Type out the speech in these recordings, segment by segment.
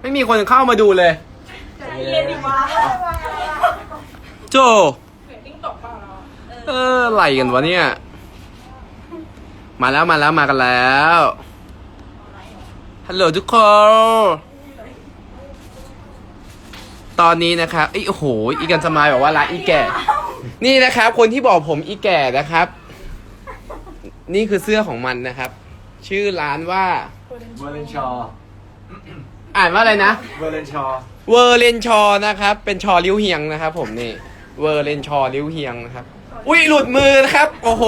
ไม่มีคนเข้ามาดูเลยเย็นดีวะโจเออไหลกันวะเนี่ย มาแล้วมาแล้วมากันแล้วฮัลโหลทุกคนตอนนี้นะครับไอ้ยโอ้โหอีกันสมายบอกว่าร้านอีแก่ นี่นะครับ คนที่บอกผมอีแก่นะครับ นี่คือเสื้อของมันนะครับ ชื่อร้านว่า เวอร์เรนชอ อ่านว่าอะไรนะ เวอร์เรนชอเวอร์เลนชอนะครับ เป็นชอลิ้วเฮียงนะครับ ผมนี่ เวอร์เลนชอลิ้วเฮียงนะครับ อุ้ยหลุดมือนะครับ โอ้โห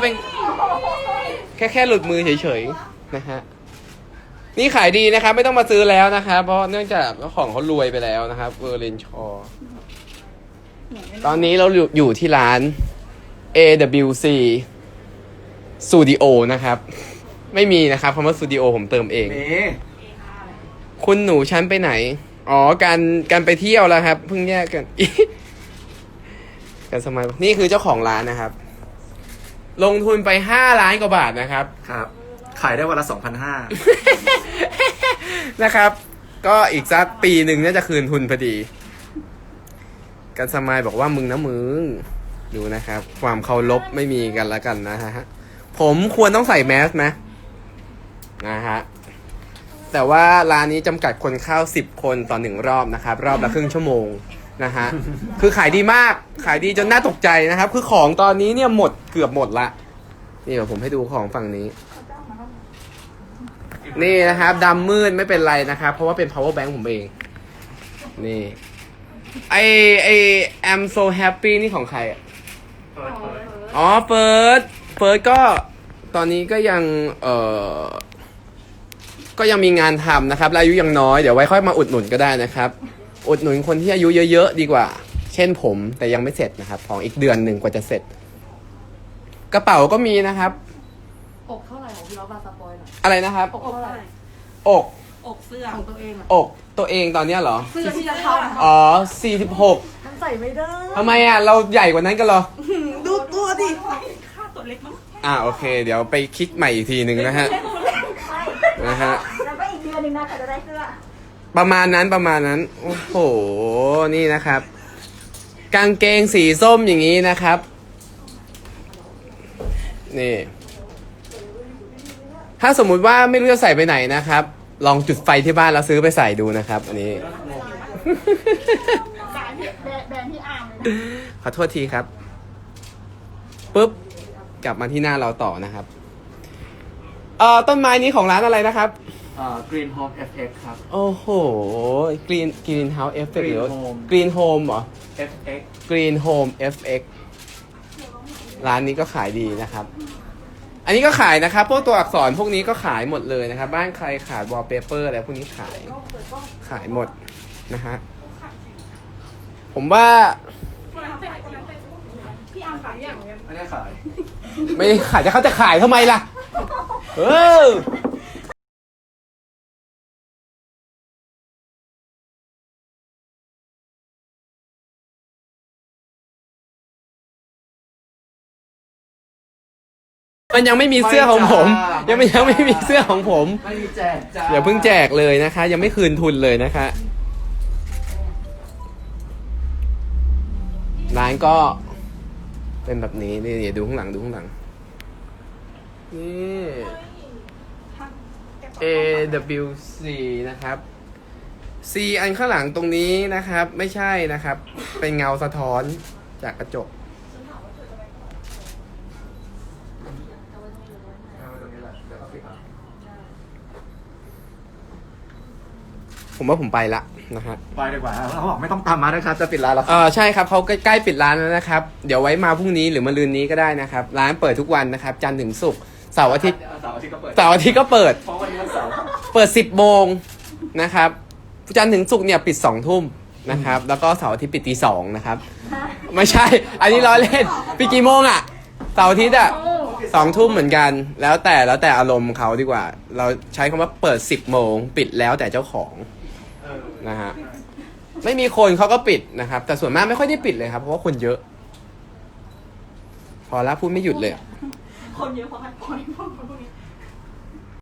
เป็น แค่แค่หลุดมือเฉยๆนะฮะ นี่ขายดีนะครับ ไม่ต้องมาซื้อแล้วนะครับ เพราะเนื่องจากเจ้าของเขารวยไปแล้วนะครับ เวอร์เลนชอ ตอนนี้เราอยู่อยู่ที่ร้าน AWC Studio นะครับ ไม่มีนะครับคำว่า Studio ผมเติมเองนี่ คุณหนูชั้นไปไหน อ๋อ การการไปเที่ยวแล้วครับ เพิ่งแยกกันกันสมัยนี่คือเจ้าของร้านนะครับ ลงทุนไปห้าล้านกว่าบาทนะครับ ครับ ขายได้วันละสองพันห้านะครับ ก็อีกสักปีหนึ่งน่าจะคืนทุนพอดี กันสมัยบอกว่ามึงนะมึง ดูนะครับ ความเคารพไม่มีกันแล้วกันนะฮะ ผมควรต้องใส่แมสไหมนะฮะ แต่ว่าร้านนี้จำกัดคนเข้า 10 คนต่อหนึ่งรอบนะครับ รอบละครึ่งชั่วโมงนะฮะ คือขายดีมาก ขายดีจนน่าตกใจนะครับ คือของตอนนี้เนี่ยหมดเกือบหมดละ นี่เดี๋ยวผมให้ดูของฝั่งนี้ นี่นะครับดำมืดไม่เป็นไรนะครับ เพราะว่าเป็น power bank ผมเอง นี่ไอไอ I'm so happy นี่ของใครอะอ๋อเฟิร์สเฟิร์สก็ตอนนี้ก็ยัง เอ่อ ก็ยังมีงานทำนะครับและอายุยังน้อยเดี๋ยวไว้ค่อยมาอุดหนุนก็ได้นะครับ อุดหนุนคนที่อายุเยอะๆดีกว่า เช่นผมแต่ยังไม่เสร็จนะครับ ของอีกเดือนหนึ่งกว่าจะเสร็จ กระเป๋าก็มีนะครับ อกเท่าไหร่ของพี่ล้อบาสปอยหน่อยอะไรนะครับ อกเท่าไหร่อก อกเสื้อของตัวเองอะอกตัวเองตอนเนี้ยเหรอ เสื้อที่จะทำอ๋อ 46มันใส่ไม่ได้ทำไมอะ เราใหญ่กว่านั้นกันเหรอ ดูตัวดิค่าตัวเล็กมั้งอ่าโอเค เดี๋ยวไปคิดใหม่อีกทีหนึ่งนะฮะ นะฮะ แล้วก็อีกเดือนหนึ่งนะกว่าจะได้เสื้อ ประมาณนั้นประมาณนั้น โอ้โห นี่นะครับ กางเกงสีส้มอย่างนี้นะครับ นี่ ถ้าสมมุติว่าไม่รู้จะใส่ไปไหนนะครับ ลองจุดไฟที่บ้านแล้วซื้อไปใส่ดูนะครับ อันนี้ แบรนด์แบรนด์ที่อาร์มเลยขอโทษทีครับปุ๊บ กลับมาที่หน้าเราต่อนะครับ เอ่อต้นไม้นี้ของร้านอะไรนะครับ อ่ากรีนโฮม FX ครับ โอ้โห Green Green House Effect หรือ Green Home Green Home เหรอ FX Green Home FX ร้านนี้ก็ขายดีนะครับ อันนี้ก็ขายนะครับ พวกตัวอักษรพวกนี้ก็ขายหมดเลยนะครับ บ้านใครขาดวอลเปเปอร์อะไรพวกนี้ขาย ขายหมดนะฮะ ผมว่าไม่ได้ขายไม่ได้ขายจะเขาจะขายทำไมล่ะ เออมันยังไม่มีเสื้อของผม ยังไม่ยังไม่มีเสื้อของผม ไม่มีแจกจ้าอย่าเพิ่งแจกเลยนะคะ ยังไม่คืนทุนเลยนะคะ ร้านก็เป็นแบบนี้นี่เดี๋ยวดูข้างหลังดูข้างหลัง นี่ AWC นะครับ C อันข้างหลังตรงนี้นะครับ ไม่ใช่นะครับ เป็นเงาสะท้อนจากกระจกผมว่าผมไปละนะฮะไปดีกว่าเขาบอกไม่ต้องตามมานะครับจะปิดร้านแล้วเออใช่ครับเขาใกล้ๆปิดร้านแล้วนะครับ เดี๋ยวไว้มาพรุ่งนี้หรือมาลืนนี้ก็ได้นะครับ ร้านเปิดทุกวันนะครับ จันทร์ถึงศุกร์ เสาร์อาทิตย์เสาร์อาทิตย์ก็เปิดเสาร์อาทิตย์ก็เปิด เพราะวันนี้วันเสาร์เปิด 10โมงนะครับจันทร์ถึงศุกร์เนี่ยปิด2ทุ่มนะครับ แล้วก็เสาร์อาทิตย์ปิดตีสองนะครับ ไม่ใช่ อันนี้ล้อเล่นปิดกี่โมงอะเสาร์อาทิตย์อะสองทุ่มเหมือนกัน แล้วแต่แล้วแต่อารมณ์เขาดีกว่า เราใช้คำว่าเปิด 10โมงปิดแล้วแต่เจ้าของเออนะฮะไม่มีคนเขาก็ปิดนะครับ แต่ส่วนมากไม่ค่อยได้ปิดเลยครับ เพราะว่าคนเยอะ พอแล้วพูดไม่หยุดเลยคนเยอะ 爆米花还狂一爆